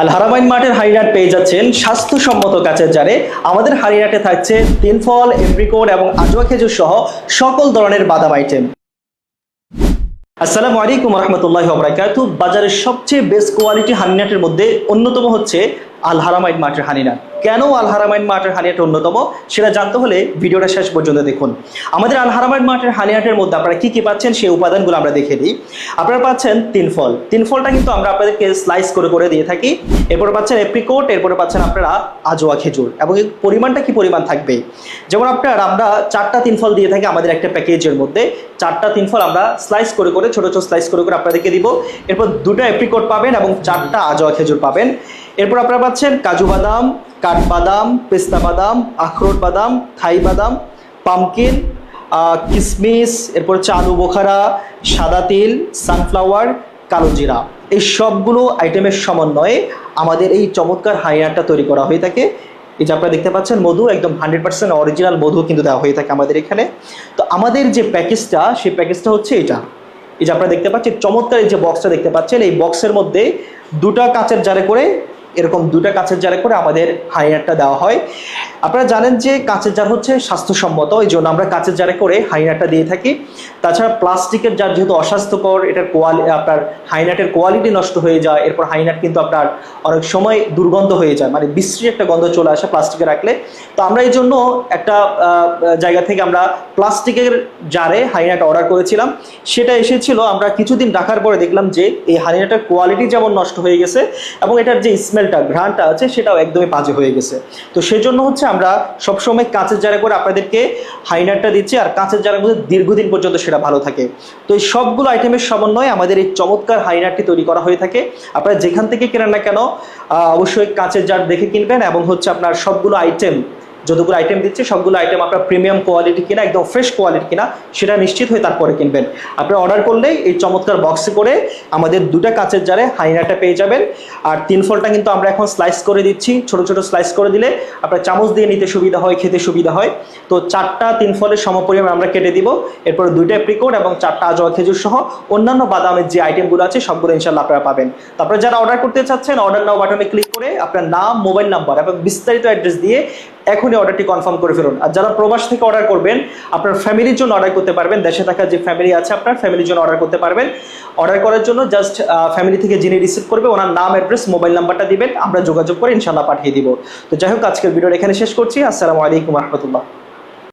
আল হারামাইন মাঠের হারিরাট পেয়ে যাচ্ছেন স্বাস্থ্যসম্মত কাচের জারে। আমাদের হারিরাটে থাকছে তিন ফল এপ্রিকোট এবং আজোয়া খেজুর সহ সকল ধরনের বাদাম আইটেম আসসালামু আলাইকুম রহমতুল্লাহ বাজারের সবচেয়ে বেস্ট কোয়ালিটি হারিনাটের মধ্যে অন্যতম হচ্ছে আল হারামাইন মাঠের হানিনাট কেন আল হারামাইন মাঠের হানিয়াট অন্যতম? সেটা জানতে হলে ভিডিওটা শেষ পর্যন্ত দেখুন। আমাদের আল হারামাইন মাঠের হানিয়াটের মধ্যে আপনারা কী কী পাচ্ছেন সেই উপাদানগুলো আমরা দেখে দিই। আপনারা পাচ্ছেন তিন ফল। তিন ফলটা কিন্তু আমরা আপনাদেরকে স্লাইস করে করে দিয়ে থাকি। এরপরে পাচ্ছেন এপ্রিকোট এরপরে পাচ্ছেন আপনারা আজোয়া খেজুর। এবং এর পরিমাণটা কি পরিমাণ থাকবে? যেমন আপনার আমরা চারটা তিন ফল দিয়ে থাকি আমাদের একটা প্যাকেজের মধ্যে। চারটা তিন ফল আমরা স্লাইস করে করে, ছোটো ছোটো স্লাইস করে করে আপনাদেরকে দিব। এরপর দুটো এপ্রিকোট পাবেন এবং চারটা আজোয়া খেজুর পাবেন। এরপর আপনারা পাচ্ছেন কাজু বাদাম কাঠবাদাম পেস্তা বাদাম, আখরোট বাদাম, থাই বাদাম, পামকিন কিসমিস, এরপর আলু বোখারা, সাদা তিল, সানফ্লাওয়ার, কালো জিরা। এই সবগুলো আইটেমের সমন্বয়ে আমাদের এই চমৎকার হাইয়ারটা তৈরি করা হয়ে থাকে। এই যে আপনারা দেখতে পাচ্ছেন মধু, একদম হান্ড্রেড পার্সেন্ট অরিজিনাল মধু কিন্তু দেওয়া হয়ে থাকে আমাদের এখানে। তো আমাদের যে প্যাকেজটা, সেই প্যাকেজটা হচ্ছে এটা। এই যে আপনারা দেখতে পাচ্ছেন, চমৎকার এই যে বক্সটা দেখতে পাচ্ছেন, এই বক্সের মধ্যে দুটা কাঁচের জারে করে এরকম দুটা কাঁচের জারে করে আমাদের হাইনারটা দেওয়া হয়। আপনারা জানেন যে কাঁচের জার হচ্ছে স্বাস্থ্যসম্মত, এই জন্য আমরা কাঁচের জারে করে হাইনারটা দিয়ে থাকি। তাছাড়া প্লাস্টিকের জার যেহেতু অস্বাস্থ্যকর, এটার কোয়ালি আপনার হাইনাটের কোয়ালিটি নষ্ট হয়ে যায়, এরপর হাইনাট কিন্তু আপনার অনেক সময় দুর্গন্ধ হয়ে যায় মানে বিশ্রী একটা গন্ধ চলে আসে প্লাস্টিকে রাখলে। তো আমরা এই জন্য একটা জায়গা থেকে আমরা প্লাস্টিকের জারে হাইনাট অর্ডার করেছিলাম। সেটা এসেছিল, আমরা কিছুদিন রাখার পরে দেখলাম যে এই হাইনাটার কোয়ালিটি যেমন নষ্ট হয়ে গেছে, এবং এটার যে স্মেলটা ঘ্রাণটা আছে, সেটাও একদমই বাজে হয়ে গেছে। তো সেজন্য হচ্ছে আমরা সবসময় কাঁচের জারা করে আপনাদেরকে হাইনারটা দিচ্ছি, আর কাঁচের জারের মধ্যে দীর্ঘদিন পর্যন্ত সেটা ভালো থাকে। তো এই সবগুলো আইটেমের সমন্বয়ে আমাদের এই চমৎকার হাইনারটি তৈরি করা হয়ে থাকে। আপনারা যেখান থেকে কেনেন না কেন অবশ্যই কাঁচের জার দেখে কিনবেন, এবং হচ্ছে আপনার সবগুলো আইটেম যতগুলো আইটেম দিচ্ছে, সবগুলো আইটেম আপনার প্রিমিয়াম কোয়ালিটি কিনা, একদম ফ্রেশ কোয়ালিটি কিনা, সেটা নিশ্চিত হয়ে তারপরে কিনবেন। আপনি অর্ডার করলেই এই চমৎকার বক্সে করে আমাদের দুটা কাঁচের জারে হাইনাটা পেয়ে যাবেন। আর তিন ফলটা কিন্তু আমরা এখন স্লাইস করে দিচ্ছি। ছোট ছোট স্লাইস করে দিলে আপনার চামচ দিয়ে নিতে সুবিধা হয়, খেতে সুবিধা হয়। তো চারটা তিন ফলের সমপরিমাণ আমরা কেটে দিব। এরপরে দুইটা প্রিকোড এবং চারটা আজোয়া খেজুর সহ অন্যান্য বাদামের যে আইটেমগুলো আছে, সবগুলো ইনশাল্লাহ আপনারা পাবেন। তারপরে যারা অর্ডার করতে চাচ্ছেন অর্ডার নাও বাটনে ক্লিক করে আপনার নাম মোবাইল নাম্বার এবং বিস্তারিত অ্যাড্রেস দিয়ে এখনই অর্ডারটি কনফার্ম করে ফেলুন। আর যারা প্রবাস থেকে অর্ডার করবেন, আপনার ফ্যামিলির জন্য অর্ডার করতে পারবেন। দেশে থাকা যে ফ্যামিলি আছে আপনার ফ্যামিলির জন্য অর্ডার করতে পারবেন। অর্ডার করার জন্য জাস্ট ফ্যামিলি থেকে যিনি রিসিভ করবে, ওনার নাম অ্যাড্রেস মোবাইল নাম্বারটা দিবেন। আমরা যোগাযোগ করে ইনশাল্লাহ পাঠিয়ে দিব। তো যাই হোক, আজকের ভিডিওটা এখানে শেষ করছি। আসসালামু আলাইকুম রহমতুল্লাহ।